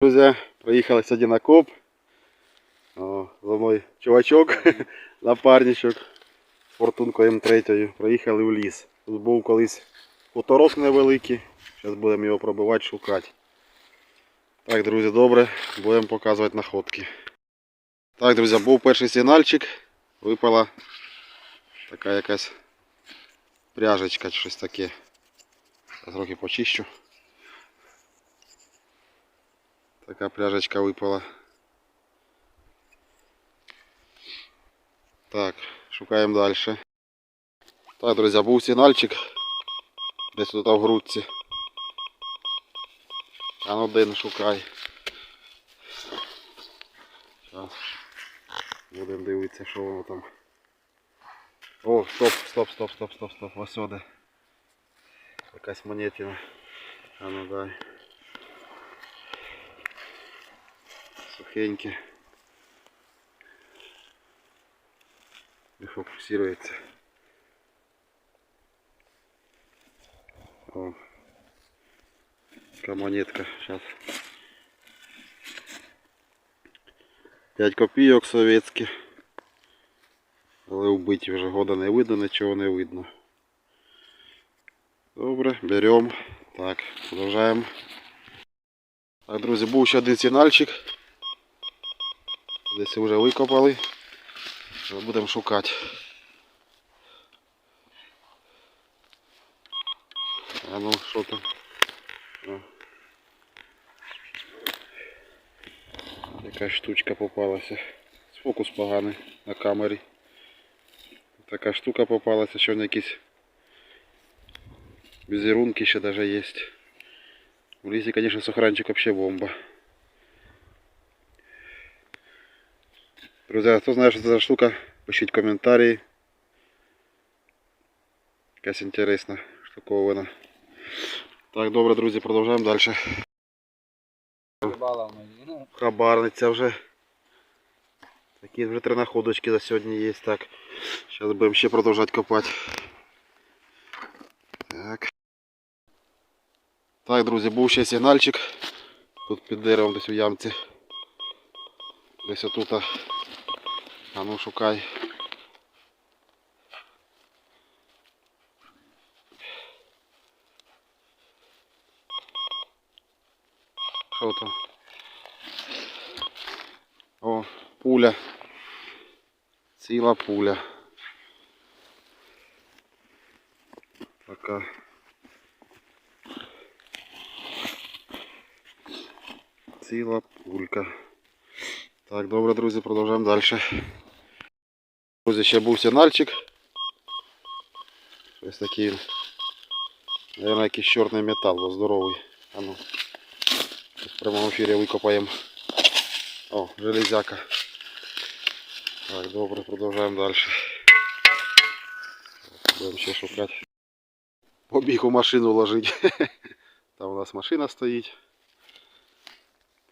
Друзі, приїхали сьогодні на коп. О, за мною чувачок, напарничок з фортункою М3. Приїхали в ліс. Тут був колись хуторок невеликий. Зараз будемо його пробивати, шукати. Так, друзі, добре, будемо показувати находки. Так, друзі, був перший сигнальчик. Випала така якась пряжечка чи щось таке. Зараз трохи почищу. Така пряжечка випала. Так, шукаємо далі. Так, друзі, був сигнальчик. Десь тут в грудці. А ну один шукай. Зараз. Будемо дивитися, що воно там. О, стоп, стоп, стоп, стоп, стоп, стоп. Ось сюди. Якась монетина. А ну дай. Сухенькі. Не фокусируется. О. Така монетка. Сейчас. 5 копійок совєтські. Але вбиті вже года не видно, нічого не видно. Добре, беремо. Так, продовжаємо. Так, друзі, був ще один сигнальчик. Десь вже викопали. Зараз Будемо шукати. А ну що там? О. Якась штучка попалася. Фокус поганий на камері. Така штука попалася, що на якісь візерунки ще даже є. В лісі, конечно, сохранчик вообще бомба. Друзі, хто знає, що це за штука, пишіть коментарі. Якась інтересна штуковина. Так, добре, друзі, продовжуємо далі. Ну, Хабарниця вже. Такі вже три находочки за сьогодні є. Так. Зараз будемо ще продовжувати копати. Так. Так, друзі, був ще сигнальчик. Тут під деревом десь у ямці. Десь отут. А. Ну шукай. Що там? О, пуля. Ціла пуля. Така. Ціла пулька. Так, добре, друзі, продовжуємо далі. Друзі, ще був сигнальчик. Ось такий, наверное, якийсь чорний метал, бо здоровий. А ну, в прямому ефірі викопаємо. О, железяка. Так, добре, продовжуємо далі. Будемо ще шукати. Побіг у машину ложити. Там у нас машина стоїть.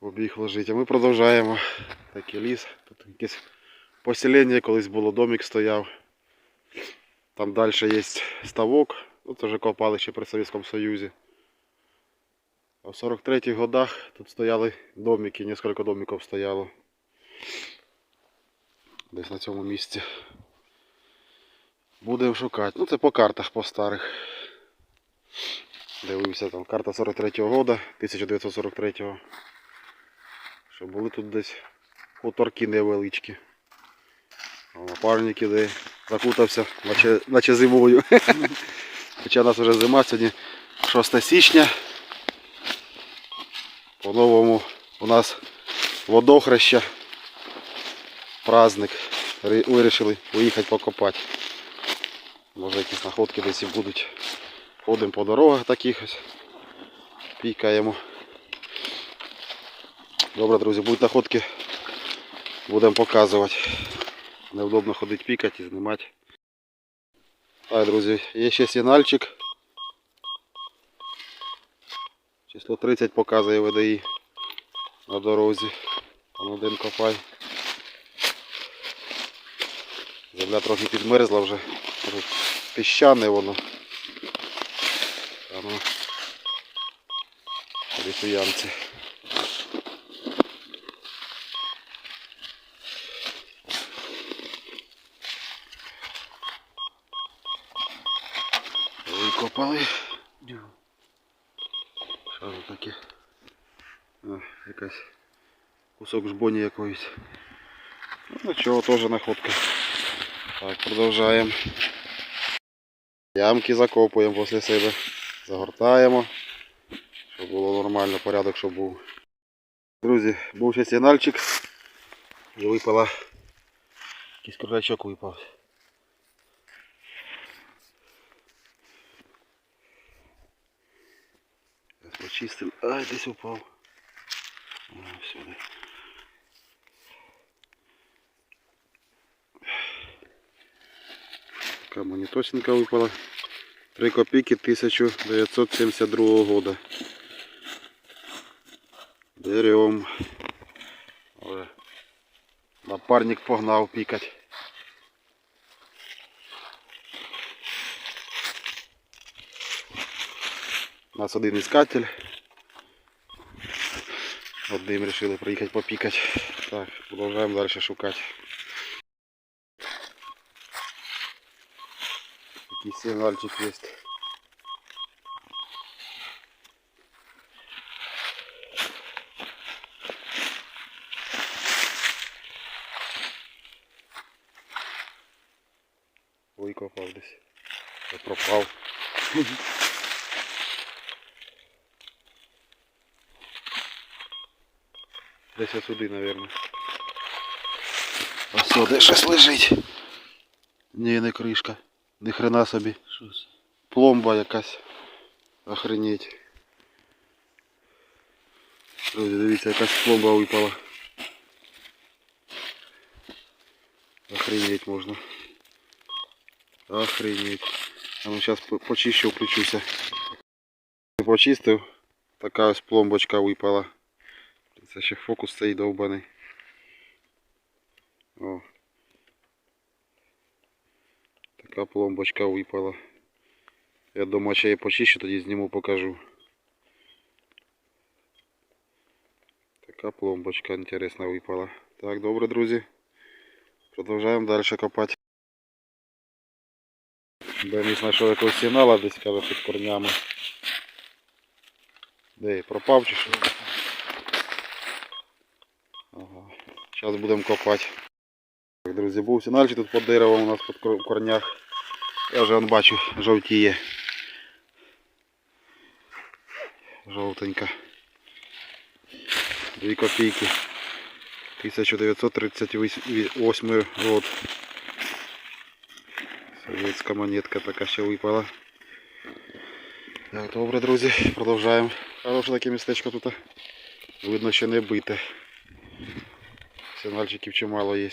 Побіг ложить. А ми продовжуємо. Такий ліс. Тут якесь поселення, колись було домик стояв. Там далі є ставок. Ну, це вже копали ще при Совєтському Союзі. А в 43-х годах тут стояли домики, несколько домиків стояло. Десь на цьому місці. Будемо шукати. Ну це по картах по старих. Дивився там карта 43-го года, 1943-го. Що були тут десь хуторки невеличкі. А Напарники закутався, наче, наче зимою. Хоча у нас вже зима, сьогодні 6 січня. По-новому у нас водохреща. Праздник. Вирішили поїхати покопати. Може якісь находки десь і будуть. Ходимо по дорогах таких ось. Пікаємо. Добре, друзі, будуть находки. Будемо показувати. Неудобно ходити пікати і знімати. Так, друзі, є ще сигнальчик. Число 30 показує ВДІ на дорозі. Там один копай. Земля трохи підмерзла вже. Піщане воно. А ну. Десь у ямці. Випали. Що тут таке? А, якась кусок жбоні якоїсь. Ну нічого, теж находка. Так, продовжаємо. Ямки закопуємо після себе. Загортаємо. Щоб було нормально, порядок, щоб був. Друзі, був ще сигнальчик. І випала. Якийсь кролячок випав. Зараз почистимо. Ай, десь упав. Сюди. Така монітосинка випала. 3 копійки 1972 года. Берем. Ой. Напарник погнав пікать. У нас один іскатель. Одним решили приїхати попікати. Так, продовжуємо далі шукати. Такий сигнальчик є. Десь ось сюди, мабуть. Ось сюди щось лежить. Ні, не кришка. Ні хрена собі. Що це? Пломба якась. Охренеть. Друзі, дивіться, якась пломба випала. Охренеть можна. Охренеть. А ну зараз почищу, включуся. Почистив. Така ось пломбочка випала. Це ще фокус цей довбаний. О. Така пломбочка випала. Я дома ще її почищу, тоді зніму покажу. Така пломбочка інтересна випала. Так, добре, друзі. Продовжуємо далі копати. Денис знайшов якогось сигнала десь каже під корнями. Де пропав чи що? Ага. Зараз будемо копати. Так, друзі, був сигнальчик тут під деревом у нас під корнях. Я вже он бачу, жовтіє. Жовтенька. Дві копійки. 1938 год. Советська монетка така ще випала. Так, добре, друзі, продовжаємо. Хороше таке містечко тут. Видно, що не бите. Сигнальчиків чимало є.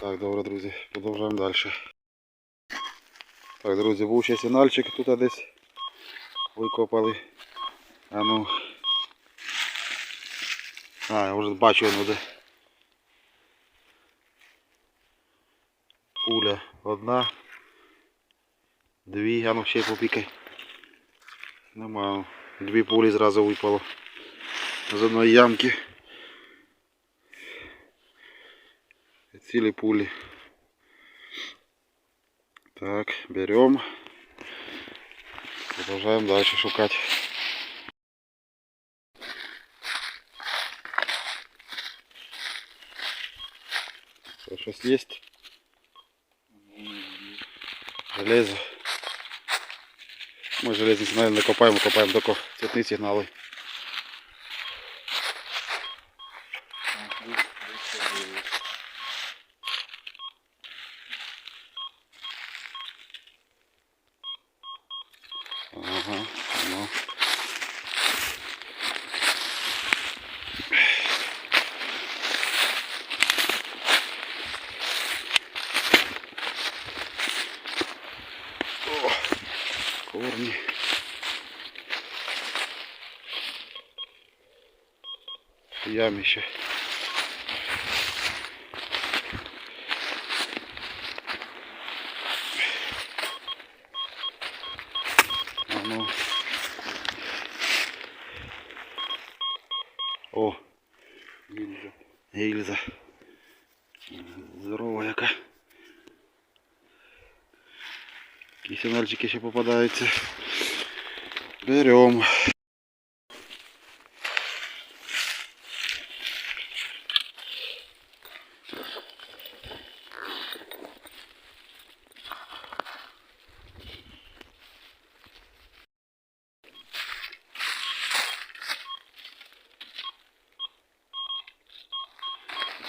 Так, добре, друзі, продовжуємо далі. Так, друзі, був ще сигнальчик тут десь викопали. А ну. А, я вже бачу воно де. Пуля одна. Дві, а ну ще попікай. Нема. Дві пулі зразу випало. З одної ямки. Цілі пулі. Так, берем. Продолжаем дальше шукать. Что, щось есть? Железо. Мы железный сигнал не копаем, копаем только цветные сигналы. Корни. Ямище. А ну. О, Гільза. гільза. Здорова яка. І сигнальчики ще попадаються. Берем.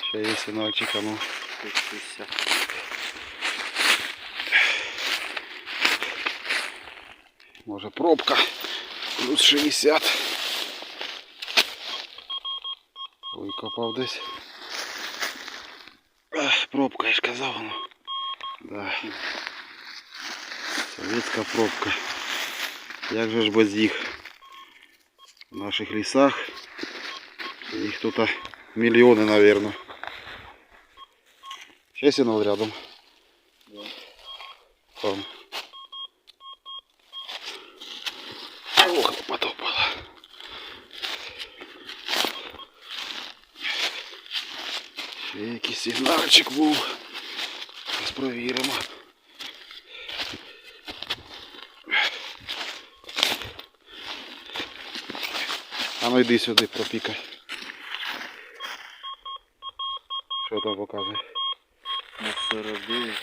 Ще є сигнальчик, а ну. 60. Може пробка. Плюс 60. Викопав десь. Ех, Пробка, я ж казав воно. Да. Совєтська пробка. Як же ж без їх в наших лісах? Їх тут а, мільйони, наверное. Ще сигнал рядом. Ох, потопало. Ще якийсь сигнальчик був. Зараз провіримо. А ну йди сюди, пропікай. Що там показує? На 49.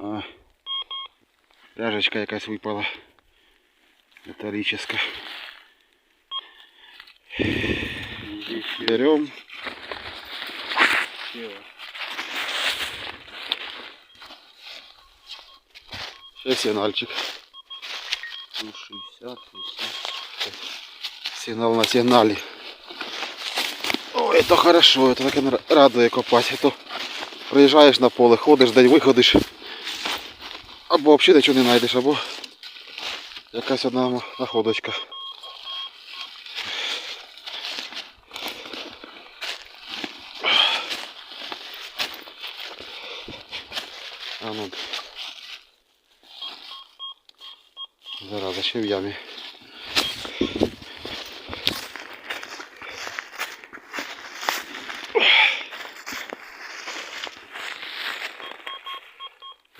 А, пряжечка якась випала. Металлическая. Берем. Сейчас сигнальчик. Ну, 60, 60. Сигнал на сигнале. О, это хорошо, это так и нра- радує копати. А то приїжджаєш на поле, ходиш, день виходиш. Або взагалі нічого не знайдеш, або якась одна находочка. А ну. Зараза, ще в ямі.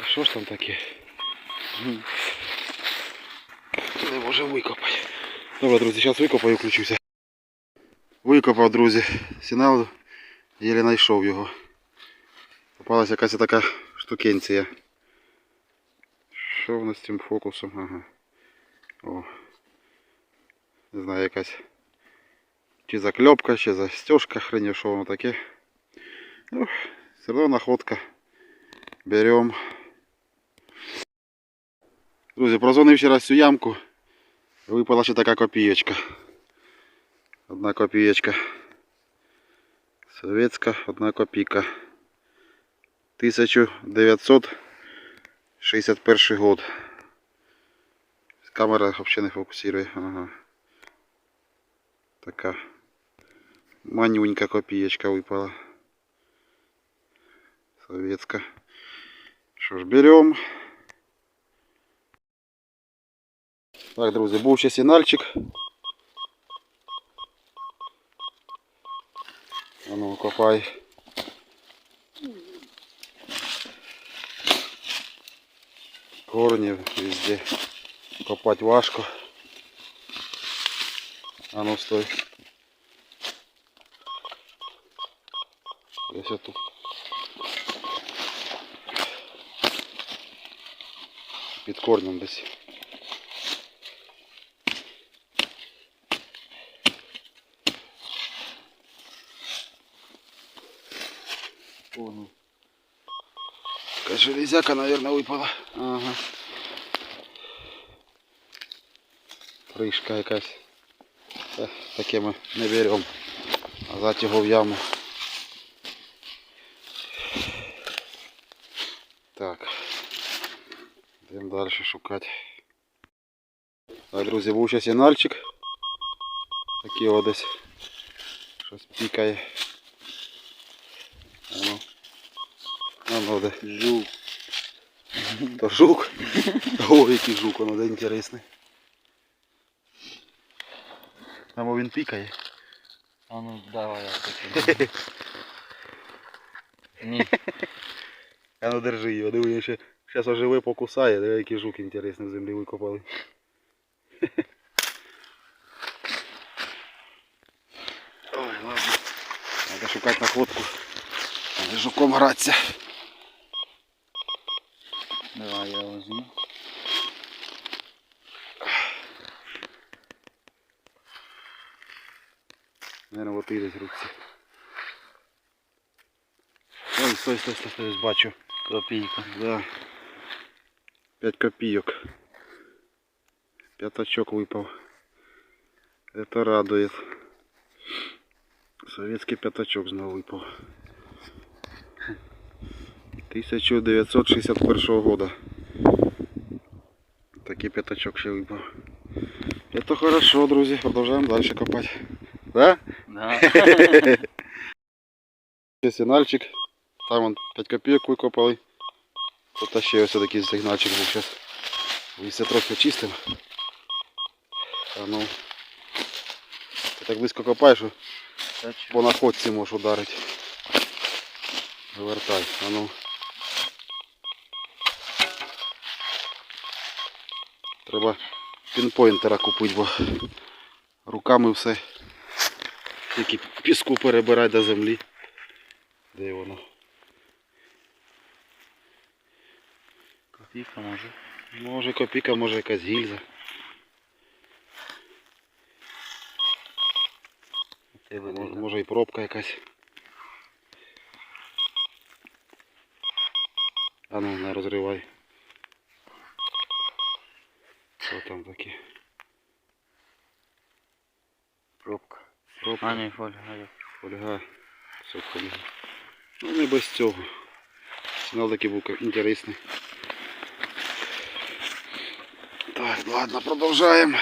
Що ж там таке? М. Не може викопати. Добре, друзі, зараз викопаю і включуся. Викопав, друзі. Сигнал єлі знайшов його. Попалась якась така штукенція. Що в нас з цим фокусом? Ага. О. Не знаю, якась. Чи закльопка, чи застежка, хрень, що воно таке. Ну, все одно находка. Берем. Друзі, прозвонив ще раз цю ямку. Випала ще така копієчка. Одна копієчка. Совєтська, одна копійка. 1961 год. Камера взагалі не фокусує. Ага. Така манюнька копієчка випала. Советская. Що ж, берем. Так, друзі, був ще сигнальчик. А ну, копай. Корни везде. Копать важко. А ну стой. Десь тут. Під корнем десь. Железяка, наверное, выпала. Ага. Кришка якась. Та, Таке ми не беремо. Назад його в яму. Так. Йдемо далі шукати. Так, друзі, був ще сигнальчик. Такий о десь. Щось пікає. А ну. А ну де. Жук. То жук. О, який жук, воно де інтересний. Там він пікає. А ну давай я таки. Ні. А ну держи його, диви, він ще зараз оживе покусає, диви, який жук інтересний в землі викопали. Ой, ладно. Надо шукати находку. Жуком гратися. Давай я возьму. Наверное, вот і десь в руці. Ой, стой, стой, стой, стой, ось бачу. Копійка. Да. 5 копеек. Пятачок выпал. Это радует. Советский пятачок снова выпал. 1961 года. Такий пятачок ще випав. Это хорошо, друзі. Продовжуємо дальше копати. Да? Да. Сигнальчик. Там вон 5 копійок викопали. Тут ще ось такий сигнальчик був зараз. Місце трохи чистим. А ну. Ти так близько копаєш, що по находці можеш ударити. Вивертай. А ну. Треба пінпойнтера купити, бо руками все. Тільки піску перебирай до землі. Де воно? Копійка може. Може копійка, може якась гільза. Може, може і пробка якась. А ну, не розривай. Що там таке? Пробка. Пробка, А, не, фольга. фольга. Все фольга. Ну не без цього. Сигнал такий був інтересний. Так, ладно, продовжаємо.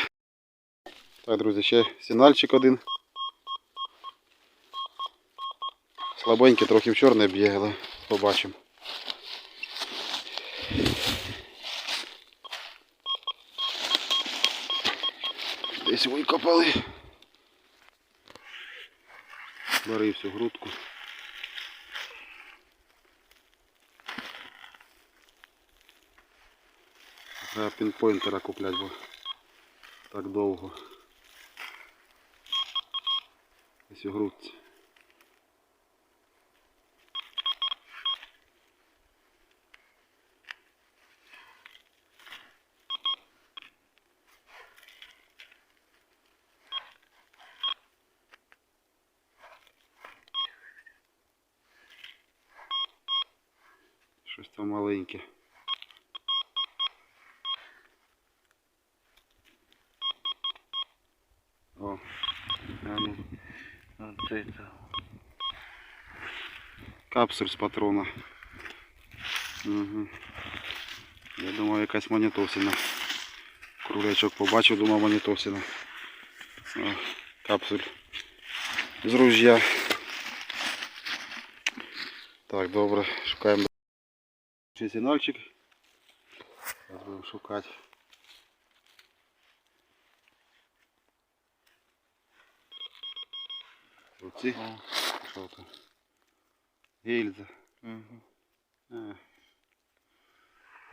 Так, друзі, ще сигнальчик один. Слабенький, трохи в чорне б'є, але побачимо. Десь викопали. Бери всю грудку. Треба пінпойнтера купляти, бо так довго. Ось у грудці. Щось там маленьке. О, а ну, это. капсуль з патрона. Угу. Я думав якась монетосина. Крулячок побачив, думав монетосина. О, капсуль з ружья. Так, добре, шукаємо. Ще сигнальчик. Зараз будемо шукати. Оці. Що там? Гільза. Угу.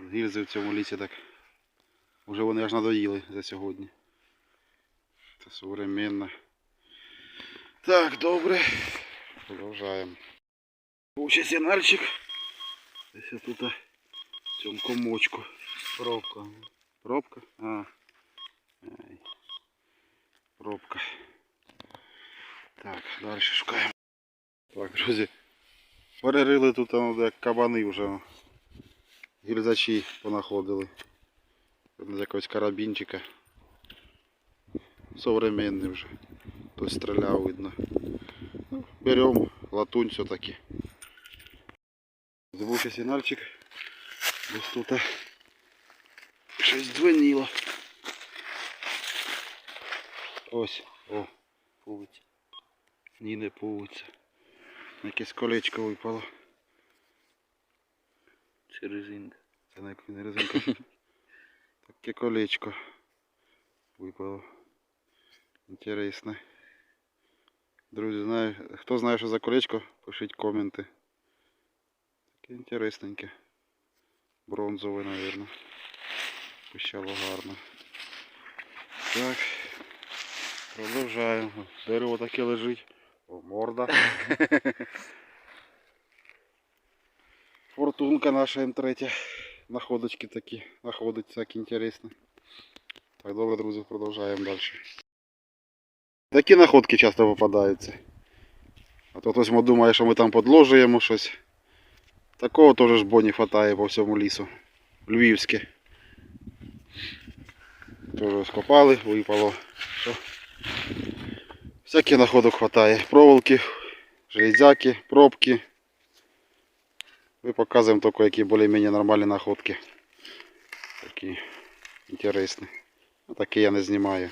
Гільзи в цьому лісі так. Уже вони аж надоїли за сьогодні. Це современно. Так, добре. Продовжаємо. Ще сигнальчик. Десь тут в цьому комочку. Пробка. Пробка? А. Ай. Пробка. Так, далі шукаємо. Так, друзі. Перерили тут ну, як кабани вже. Гільзачі понаходили. З якогось карабінчика. Современний вже. Хтось стріляв видно. Ну, беремо латунь все-таки. Звучий сигнальчик. Ось тут а, щось дзвеніло. Ось, о, Путь. ні, не путься. Якесь колечко випало. Чи резинка. Це не, резинка. Таке колечко випало. Інтересно. Друзі, знає, хто знає, що за колечко, пишіть коменти. Таке інтересненьке. Бронзове, мабуть. Пищало гарно. Так. Продовжаємо. Дерево таке лежить. О, морда. Фортунка наша М3. Находочки такі. Находить всякі інтересні. Так, добре, друзі, продовжаємо далі. Такі находки часто попадаються. А то хтось думає, що ми там подложуємо щось. Такого теж ж бо хватає по всьому лісу. Львівське. Тоже скопали, випало. Всяких находок хватає. Проволоки, железяки, пробки. Ми показуємо тільки які більш-менш нормальні находки. Такі інтересні. А такі я не знімаю.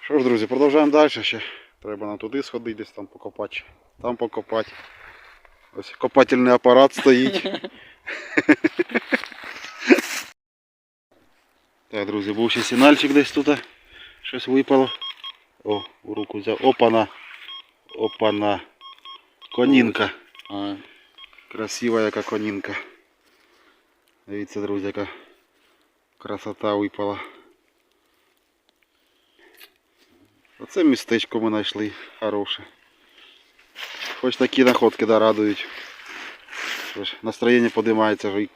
Що ж, друзі, продовжуємо далі ще. Треба нам туди сходити, десь там покопати. Там покопати. Ось копательний апарат стоїть. Так, друзі, був ще сигнальчик десь тут. Щось випало. О, у руку взяв. Опана. Опана. Конінка. А, Красива яка конінка. Дивіться, друзі, яка красота випала. Оце містечко ми знайшли хороше. Хоч такі находки да, радують. Настроєння і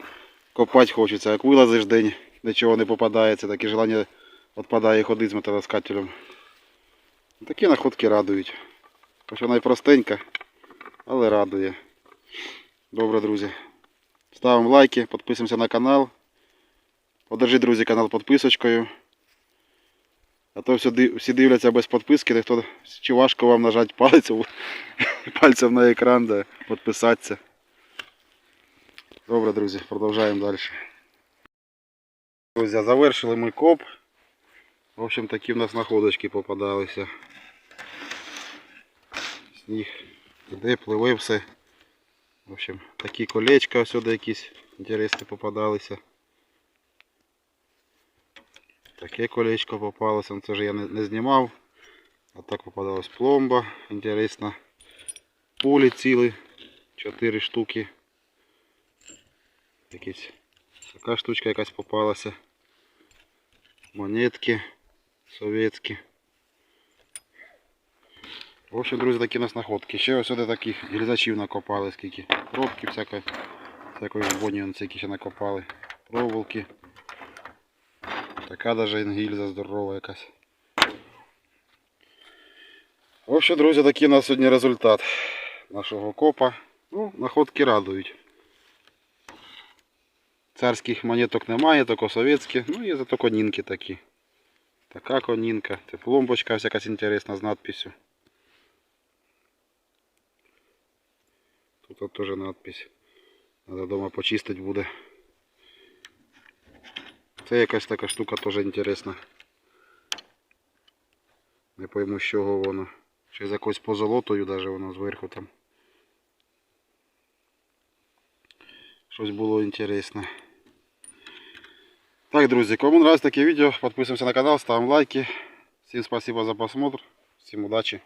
копати хочеться. Як вилазиш день, нічого не попадається, таке желання відпадає ходити з металоскателем. Такі находки радують. Хоч вона і простенька, але радує. Добре, друзі. Ставимо лайки, підписуємося на канал. Подержи, друзі, канал підписочкою. А то всі, дивляться без підписки, ніхто чи важко вам нажати палець, у- пальцем на екран, де підписатися. Добре, друзі, продовжуємо далі. Друзі, завершили ми коп. В общем, такі в нас находочки попадалися. Сніг іде, пливе все. В общем, такі колечка сюди якісь інтересні попадалися. Таке колечко попалося, це ж я не, не знімав. А так попадалась пломба, інтересна. Пулі цілі, 4 штуки. Якісь така штучка якась попалася. Монетки совєтські. В общем, друзі, такі у нас находки. Ще ось сюди таких гільзачів накопали, скільки. Пробки всякої, всякої боні он всякі ще накопали. Проволоки. Така даже гільза здорова якась. В общем, друзі, такий у нас сьогодні результат нашого копа. Ну, находки радують. Царських монеток немає, тільки совєтські. Ну, є зато конінки такі. Така конінка. Це пломбочка якась інтересна з надписью. Тут теж надпись. Надо дома почистити буде. Це якась така штука теж інтересна. Не пойму з чого воно. Чи з якоюсь позолотою даже воно зверху там. Щось було інтересне. Так, друзі, кому нравится таке відео, підписуємося на канал, ставимо лайки. Всім спасибо за просмотр. Всім удачі.